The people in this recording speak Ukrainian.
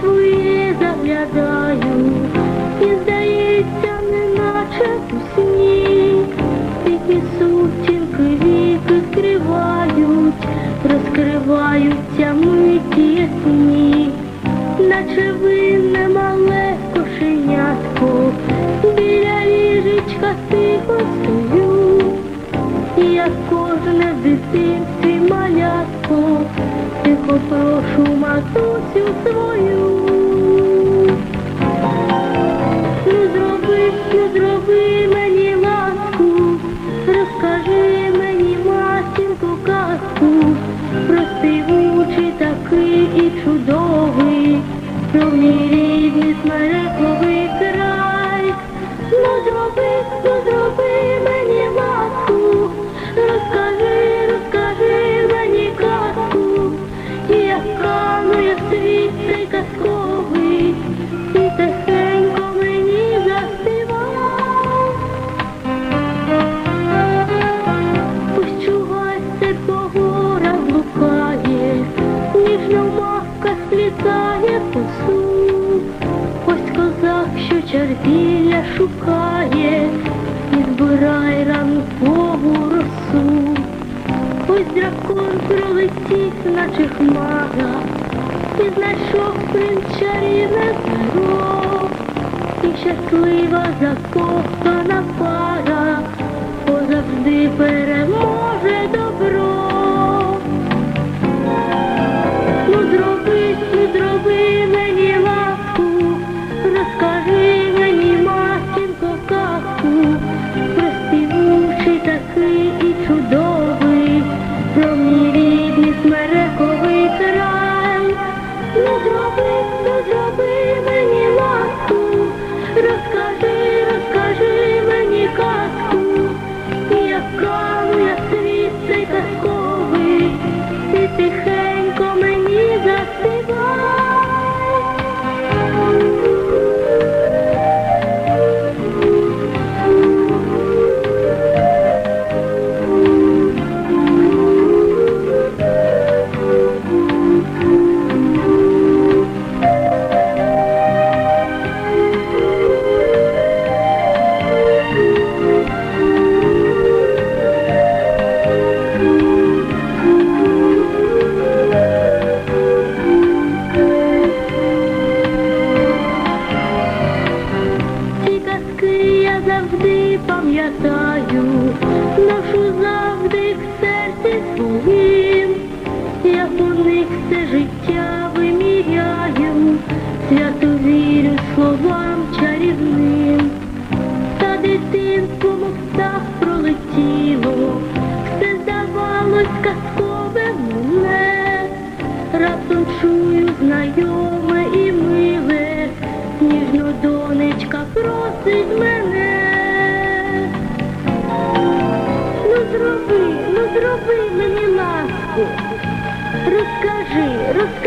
своє заглядаю, і здається, неначе у сні, Тільки сутінки віки скривають, розкриваються миті ясні, наче винне мале кошенятко, біля ліжечка тихо стою, як кожне в дитинстві малятко, тихо матусю свою. Ну зроби, не зроби мені ласку, розкажи мені матінку казку, про співучий такий і чудовий, пролетів, наче хмара, і знайшов принц чарівне перо, і щаслива закохана пам'ятаю, ношу завжди в серці своїм, я по них все життя виміряю, свято вірю словам чарівним, та дитинство мов пролетіло, все здавалось казкове мене, раптом чую знайоме і миле, ніжно донечка просить мене. Yeah.